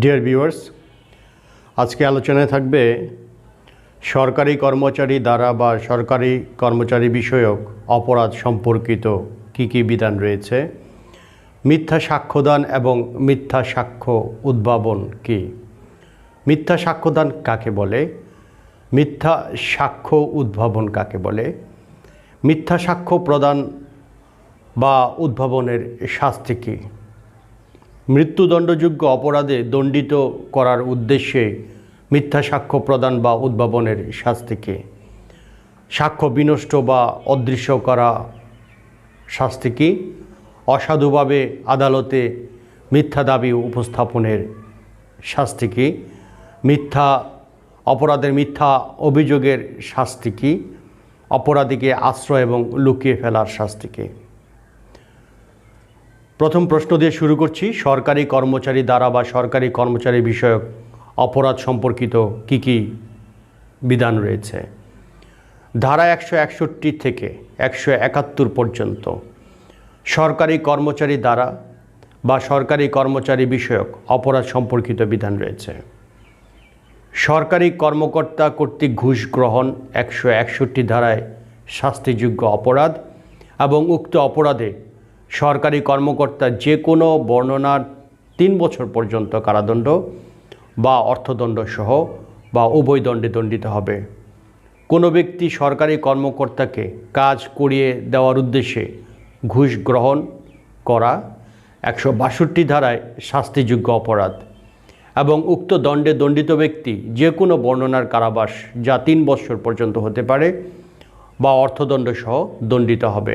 Dear viewers আজকে আলোচনায় থাকবে সরকারি কর্মচারী দ্বারা বা সরকারি কর্মচারী বিষয়ক অপরাধ সম্পর্কিত কী কী বিধান রয়েছে, মিথ্যা সাক্ষ্যদান এবং মিথ্যা সাক্ষ্য উদ্ভাবন কি? মিথ্যা সাক্ষ্যদান কাকে বলে? মিথ্যা সাক্ষ্য উদ্ভাবন কাকে বলে? মিথ্যা সাক্ষ্য প্রদান বা উদ্ভাবনের শাস্তি কী? মৃত্যুদণ্ডযোগ্য অপরাধে দণ্ডিত করার উদ্দেশ্যে মিথ্যা সাক্ষ্য প্রদান বা উদ্ভাবনের শাস্তিকে। সাক্ষ্য বিনষ্ট বা অদৃশ্য করা শাস্তি কি? অসাধুভাবে আদালতে মিথ্যা দাবি উপস্থাপনের শাস্তি কি? মিথ্যা অপরাধের মিথ্যা অভিযোগের শাস্তি কি? অপরাধীকে আশ্রয় এবং লুকিয়ে ফেলার শাস্তি কি? প্রথম প্রশ্ন দিয়ে শুরু করছি, সরকারি কর্মচারী দ্বারা বা সরকারি কর্মচারী বিষয়ক অপরাধ সম্পর্কিত কি কি বিধান রয়েছে? ধারা একশো একষট্টি থেকে একশো একাত্তর পর্যন্ত সরকারি কর্মচারী দ্বারা বা সরকারি কর্মচারী বিষয়ক অপরাধ সম্পর্কিত বিধান রয়েছে। সরকারি কর্মকর্তা কর্তৃক ঘুষ গ্রহণ একশো একষট্টি ধারায় শাস্তিযোগ্য অপরাধ এবং উক্ত অপরাধে সরকারি কর্মকর্তা যে কোনো বর্ণনার তিন বছর পর্যন্ত কারাদণ্ড বা অর্থদণ্ড সহ বা উভয় দণ্ডে দণ্ডিত হবে। কোনো ব্যক্তি সরকারি কর্মকর্তাকে কাজ করিয়ে দেওয়ার উদ্দেশ্যে ঘুষ গ্রহণ করা একশো বাষট্টি ধারায় শাস্তিযোগ্য অপরাধ এবং উক্ত দণ্ডে দণ্ডিত ব্যক্তি যে কোনো বর্ণনার কারাবাস যা তিন বছর পর্যন্ত হতে পারে বা অর্থদণ্ড সহ দণ্ডিত হবে।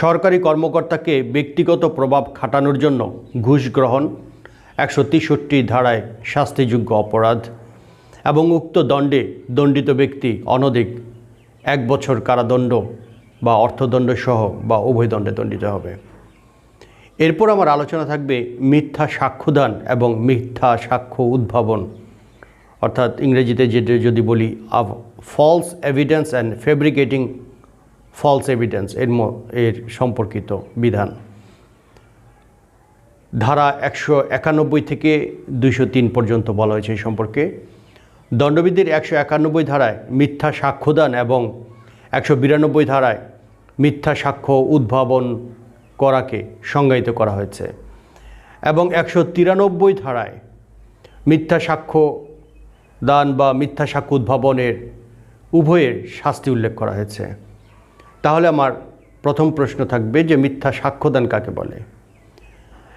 সরকারি কর্মকর্তাকে ব্যক্তিগত প্রভাব খাটানোর জন্য ঘুষ গ্রহণ, একশো তেষট্টি ধারায় শাস্তিযোগ্য অপরাধ এবং উক্ত দণ্ডে দণ্ডিত ব্যক্তি অনধিক এক বছর কারাদণ্ড বা অর্থদণ্ড সহ বা উভয় দণ্ডে দণ্ডিত হবে। এরপর আমার আলোচনা থাকবে মিথ্যা সাক্ষ্যদান এবং মিথ্যা সাক্ষ্য উদ্ভাবন। অর্থাৎ ইংরেজিতে যেটা যদি বলি false evidence and fabricating false evidence এর এর সম্পর্কিত বিধান। ধারা একশো একানব্বই থেকে দুইশো তিন পর্যন্ত বলা হয়েছে এই সম্পর্কে। দণ্ডবিধির একশো একানব্বই ধারায় মিথ্যা সাক্ষ্যদান এবং একশো বিরানব্বই ধারায় মিথ্যা সাক্ষ্য উদ্ভাবন করাকে সংজ্ঞায়িত করা হয়েছে। এবং একশো তিরানব্বই ধারায় মিথ্যা সাক্ষ্য দান বা মিথ্যা সাক্ষ্য উদ্ভাবনের উভয়ের শাস্তি উল্লেখ করা হয়েছে। তাহলে আমার প্রথম প্রশ্ন থাকবে যে মিথ্যা সাক্ষ্যদান কাকে বলে?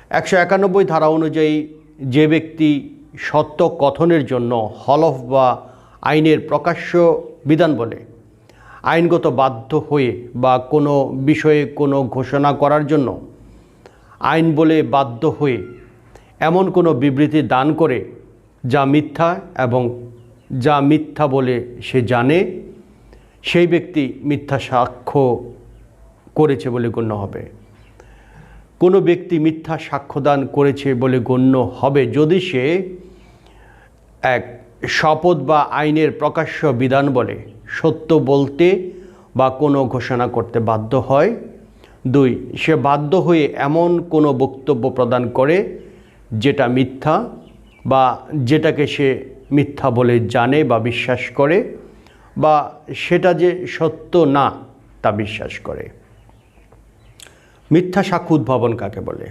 একশো একানব্বই ধারা অনুযায়ী যে ব্যক্তি সত্য কথনের জন্য হলফ বা আইনের প্রকাশ্য বিধান বলে, আইনগত বাধ্য হয়ে বা কোনো বিষয়ে কোনো ঘোষণা করার জন্য, আইন বলে বাধ্য হয়ে এমন কোনো বিবৃতি দান করে যা মিথ্যা এবং যা মিথ্যা বলে সে জানে সেই ব্যক্তি মিথ্যা সাক্ষ্য করেছে বলে গণ্য হবে। কোনো ব্যক্তি মিথ্যা সাক্ষ্যদান করেছে বলে গণ্য হবে যদি সে এক শপথ বা আইনের প্রকাশ্য বিধান বলে, সত্য বলতে বা কোনো ঘোষণা করতে বাধ্য হয়। দুই, সে বাধ্য হয়ে এমন কোনো বক্তব্য প্রদান করে যেটা মিথ্যা বা যেটাকে সে মিথ্যা বলে জানে বা বিশ্বাস করে। বা সেটা যে সত্য না, তা বিশ্বাস করে। মিথ্যা সাক্ষ্য উদ্ভাবন কাকে বলে?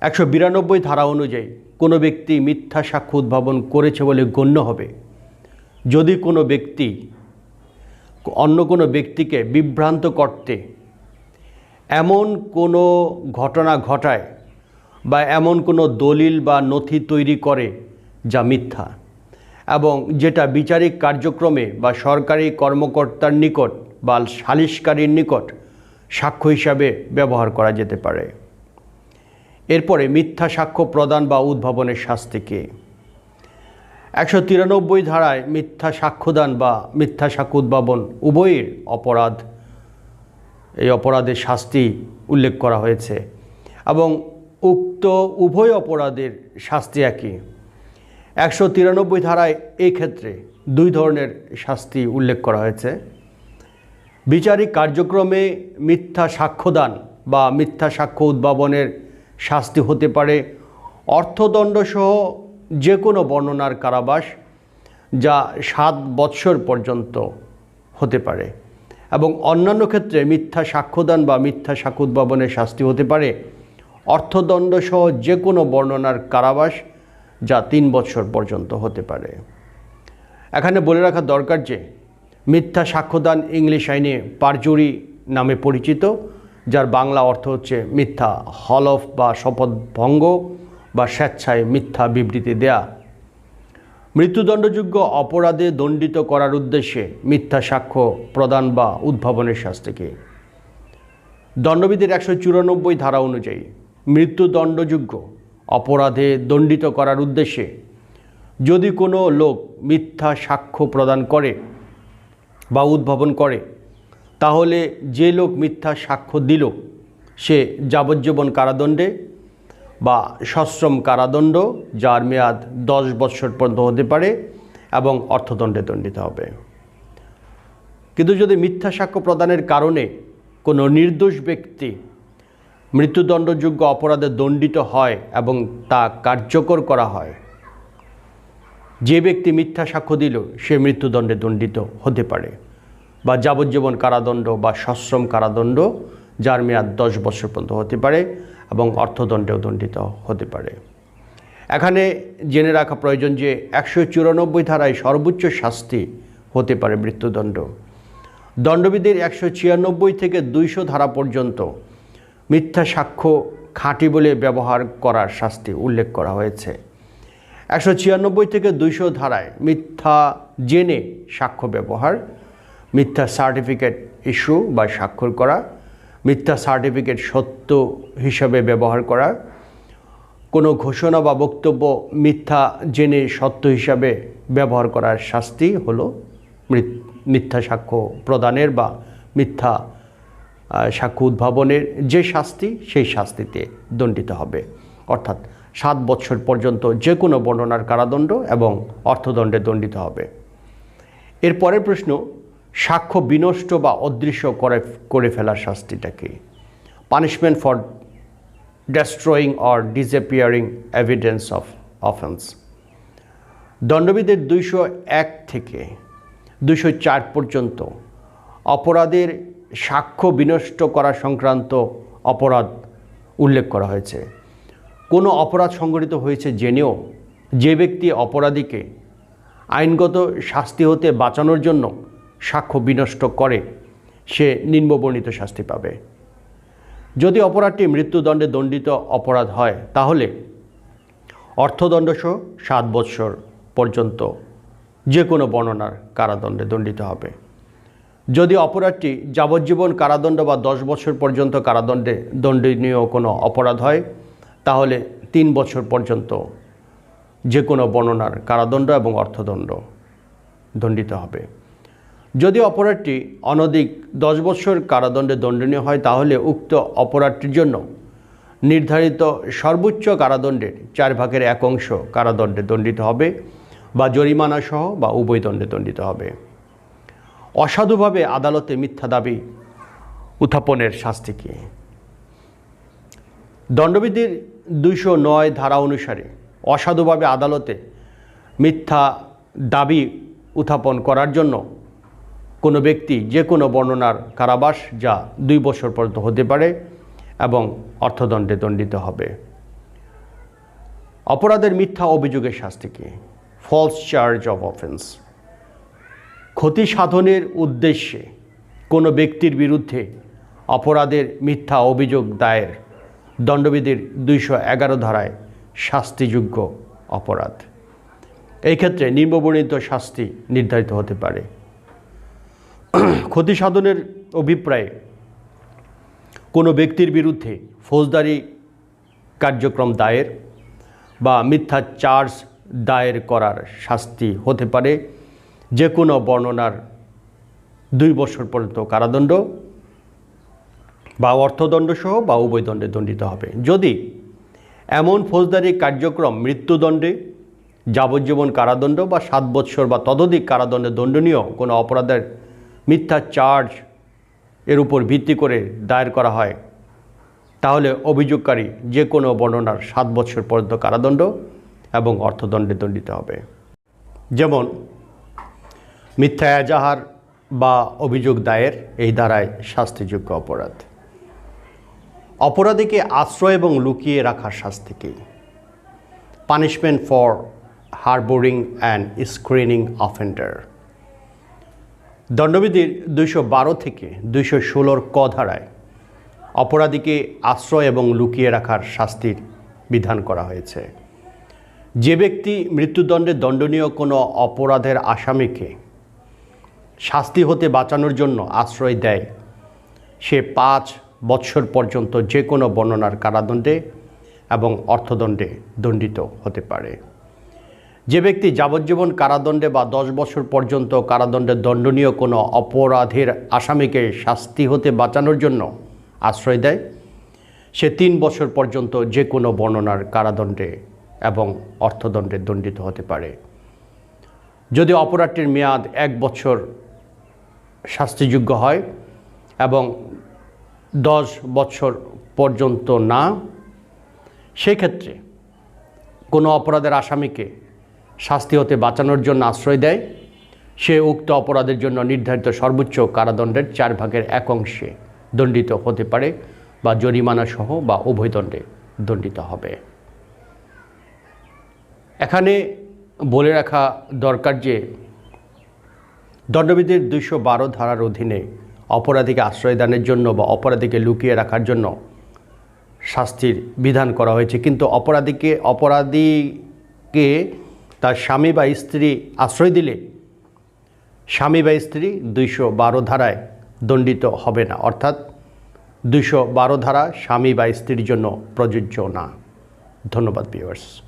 একশো বিরানব্বই ধারা অনুযায়ী কোনো ব্যক্তি মিথ্যা সাক্ষ্য উদ্ভাবন করেছে বলে গণ্য হবে। যদি কোনো ব্যক্তি অন্য কোনো ব্যক্তিকে বিভ্রান্ত করতে এমন কোনো ঘটনা ঘটায় বা এমন কোনো দলিল বা নথি তৈরি করে যা মিথ্যা এবং যেটা বিচারিক কার্যক্রমে বা সরকারি কর্মকর্তার নিকট বা সালিশকারীর নিকট সাক্ষ্য হিসাবে ব্যবহার করা যেতে পারে। এরপরে মিথ্যা সাক্ষ্য প্রদান বা উদ্ভাবনের শাস্তি কী? একশো তিরানব্বই ধারায় মিথ্যা সাক্ষ্যদান বা মিথ্যা সাক্ষ্য উদ্ভাবন উভয়ের অপরাধ, এই অপরাধের শাস্তি উল্লেখ করা হয়েছে এবং উক্ত উভয় অপরাধের শাস্তি একই। একশো তিরানব্বই ধারায় এই ক্ষেত্রে দুই ধরনের শাস্তি উল্লেখ করা হয়েছে। বিচারিক কার্যক্রমে মিথ্যা সাক্ষ্যদান বা মিথ্যা সাক্ষ্য উদ্ভাবনের শাস্তি হতে পারে। অর্থদণ্ডসহ যে কোনো বর্ণনার কারাবাস যা সাত বৎসর পর্যন্ত হতে পারে এবং অন্যান্য ক্ষেত্রে মিথ্যা সাক্ষ্যদান বা মিথ্যা সাক্ষ্য উদ্ভাবনের শাস্তি হতে পারে। অর্থদণ্ডসহ যে কোনো বর্ণনার কারাবাস যা তিন বছর পর্যন্ত হতে পারে। এখানে বলে রাখা দরকার যে, মিথ্যা সাক্ষ্যদান ইংলিশ আইনে পারজুরি নামে পরিচিত, যার বাংলা অর্থ হচ্ছে মিথ্যা হলফ বা শপথ ভঙ্গ বা স্বেচ্ছায় মিথ্যা বিবৃতি দেয়া। মৃত্যুদণ্ডযোগ্য অপরাধে দণ্ডিত করার উদ্দেশ্যে মিথ্যা সাক্ষ্য প্রদান বা উদ্ভাবনের শাস্তিকে। দণ্ডবিধির একশো চুরানব্বই ধারা অনুযায়ী মৃত্যুদণ্ডযোগ্য অপরাধে দণ্ডিত করার উদ্দেশ্যে যদি কোনো লোক মিথ্যা সাক্ষ্য প্রদান করে বা উদ্ভাবন করে, তাহলে যে লোক মিথ্যা সাক্ষ্য দিল, সে যাবজ্জীবন কারাদণ্ডে বা সশ্রম কারাদণ্ড, যার মেয়াদ দশ বৎসর পর্যন্ত হতে পারে এবং অর্থদণ্ডে দণ্ডিত হবে। কিন্তু যদি মিথ্যা সাক্ষ্য প্রদানের কারণে কোনো নির্দোষ ব্যক্তি মৃত্যুদণ্ডযোগ্য অপরাধে দণ্ডিত হয় এবং তা কার্যকর করা হয়। যে ব্যক্তি মিথ্যা সাক্ষ্য দিল, সে মৃত্যুদণ্ডে দণ্ডিত হতে পারে। বা যাবজ্জীবন কারাদণ্ড বা সশ্রম কারাদণ্ড, যার মেয়াদ দশ বছর পর্যন্ত হতে পারে এবং অর্থদণ্ডেও দণ্ডিত হতে পারে। এখানে জেনে রাখা প্রয়োজন যে একশো চুরানব্বই ধারায় সর্বোচ্চ শাস্তি হতে পারে মৃত্যুদণ্ড। দণ্ডবিধির একশো ছিয়ানব্বই থেকে দুইশো ধারা পর্যন্ত মিথ্যা সাক্ষ্য খাঁটি বলে ব্যবহার করার শাস্তি উল্লেখ করা হয়েছে। একশো ছিয়ানব্বই থেকে দুইশো ধারায় মিথ্যা জেনে সাক্ষ্য ব্যবহার, মিথ্যা সার্টিফিকেট ইস্যু বা স্বাক্ষর করা, মিথ্যা সার্টিফিকেট সত্য হিসাবে ব্যবহার করা, কোনো ঘোষণা বা বক্তব্য মিথ্যা জেনে সত্য হিসাবে ব্যবহার করার শাস্তি হলো মিথ্যা সাক্ষ্য প্রদানের বা মিথ্যা সাক্ষ্য উদ্ভাবনের যে শাস্তি, সেই শাস্তিতে দণ্ডিত হবে। অর্থাৎ সাত বছর পর্যন্ত যে কোনো বর্ণনার কারাদণ্ড এবং অর্থদণ্ডে দণ্ডিত হবে। এর পরের প্রশ্ন, সাক্ষ্য বিনষ্ট বা অদৃশ্য করে করে ফেলার শাস্তিটা কি? Punishment for destroying or disappearing evidence of offence দণ্ডবিদের দুইশো এক থেকে দুইশো চার পর্যন্ত অপরাধের সাক্ষ্য বিনষ্ট করা সংক্রান্ত অপরাধ উল্লেখ করা হয়েছে। কোনো অপরাধ সংঘটিত হয়েছে জেনেও যে ব্যক্তি অপরাধীকে আইনগত শাস্তি হতে বাঁচানোর জন্য সাক্ষ্য বিনষ্ট করে, সে নিম্নবর্ণিত শাস্তি পাবে। যদি অপরাধটি মৃত্যুদণ্ডে দণ্ডিত অপরাধ হয়, তাহলে অর্থদণ্ডসহ সাত বৎসর পর্যন্ত যে কোনো বর্ণনার কারাদণ্ডে দণ্ডিত হবে। যদি অপরাধটি যাবজ্জীবন কারাদণ্ড বা দশ বছর পর্যন্ত কারাদণ্ডে দণ্ডনীয় কোনো অপরাধ হয়, তাহলে তিন বছর পর্যন্ত যে কোনো বর্ণনার কারাদণ্ড এবং অর্থদণ্ড দণ্ডিত হবে। যদি অপরাধটি অনধিক দশ বছর কারাদণ্ডে দণ্ডনীয় হয়, তাহলে উক্ত অপরাধটির জন্য নির্ধারিত সর্বোচ্চ কারাদণ্ডের চার ভাগের এক অংশ কারাদণ্ডে দণ্ডিত হবে বা জরিমানা সহ বা উভয় দণ্ডে দণ্ডিত হবে। অসাধুভাবে আদালতে মিথ্যা দাবি উত্থাপনের শাস্তি কি? দণ্ডবিধির দুইশো নয় ধারা অনুসারে অসাধুভাবে আদালতে মিথ্যা দাবি উত্থাপন করার জন্য কোনো ব্যক্তি যে কোনো বর্ণনার কারাবাস যা দুই বছর পর্যন্ত হতে পারে এবং অর্থদণ্ডে দণ্ডিত হবে। অপরাধের মিথ্যা অভিযোগের শাস্তি কি? ফলস চার্জ অফ অফেন্স ক্ষতি সাধনের উদ্দেশ্যে কোনো ব্যক্তির বিরুদ্ধে অপরাধের মিথ্যা অভিযোগ দায়ের দণ্ডবিধির দুইশো এগারো ধারায় শাস্তিযোগ্য অপরাধ। এই ক্ষেত্রে নিম্নবর্ণিত শাস্তি নির্ধারিত হতে পারে। ক্ষতি সাধনের অভিপ্রায়ে কোনো ব্যক্তির বিরুদ্ধে ফৌজদারি কার্যক্রম দায়ের বা মিথ্যা চার্জ দায়ের করার শাস্তি হতে পারে। যে কোনো বর্ণনার দুই বছর পর্যন্ত কারাদণ্ড বা অর্থদণ্ড সহ বা উভয় দণ্ডে দণ্ডিত হবে। যদি এমন ফৌজদারি কার্যক্রম মৃত্যুদণ্ডে, যাবজ্জীবন কারাদণ্ড বা সাত বৎসর বা ততোধিক কারাদণ্ডে দণ্ডনীয় কোনো অপরাধের মিথ্যা চার্জ এর উপর ভিত্তি করে দায়ের করা হয়, তাহলে অভিযোগকারী যে কোনো বর্ণনার সাত বছর পর্যন্ত কারাদণ্ড এবং অর্থদণ্ডে দণ্ডিত হবে। যেমন মিথ্যা এজাহার বা অভিযোগ দায়ের এই ধারায় শাস্তিযোগ্য অপরাধ। অপরাধীকে আশ্রয় এবং লুকিয়ে রাখার শাস্তি কী? Punishment for harbouring and screening offender দণ্ডবিধির দুইশো বারো থেকে দুইশো ষোলোর ক ধারায় অপরাধীকে আশ্রয় এবং লুকিয়ে রাখার শাস্তির বিধান করা হয়েছে। যে ব্যক্তি মৃত্যুদণ্ডে দণ্ডনীয় কোনো অপরাধের আসামিকে শাস্তি হতে বাঁচানোর জন্য আশ্রয় দেয়। সে পাঁচ বৎসর পর্যন্ত যে কোনো বর্ণনার কারাদণ্ডে এবং অর্থদণ্ডে দণ্ডিত হতে পারে। যে ব্যক্তি যাবজ্জীবন কারাদণ্ডে বা দশ বছর পর্যন্ত কারাদণ্ডে দণ্ডনীয় কোনো অপরাধের আসামিকে শাস্তি হতে বাঁচানোর জন্য আশ্রয় দেয়, সে তিন বছর পর্যন্ত যে কোনো বর্ণনার কারাদণ্ডে এবং অর্থদণ্ডে দণ্ডিত হতে পারে। যদি অপরাধটির মেয়াদ এক বছর শাস্তিযোগ্য হয় এবং দশ বছর পর্যন্ত না, সেক্ষেত্রে কোনো অপরাধের আসামিকে শাস্তি হতে বাঁচানোর জন্য আশ্রয় দেয়। সে উক্ত অপরাধের জন্য নির্ধারিত সর্বোচ্চ কারাদণ্ডের চার ভাগের এক অংশে দণ্ডিত হতে পারে বা জরিমানা সহ বা উভয়দণ্ডে দণ্ডিত হবে। এখানে বলে রাখা দরকার যে দণ্ডবিধির দুইশো বারো ধারার অধীনে অপরাধীকে আশ্রয়দানের জন্য বা অপরাধীকে লুকিয়ে রাখার জন্য শাস্তির বিধান করা হয়েছে। কিন্তু অপরাধীকে অপরাধীকে তার স্বামী বা স্ত্রী আশ্রয় দিলে স্বামী বা স্ত্রী দুইশো বারো ধারায় দণ্ডিত হবে না। অর্থাৎ দুইশো বারো ধারা স্বামী বা স্ত্রীর জন্য প্রযোজ্য না। ধন্যবাদ ভিউয়ার্স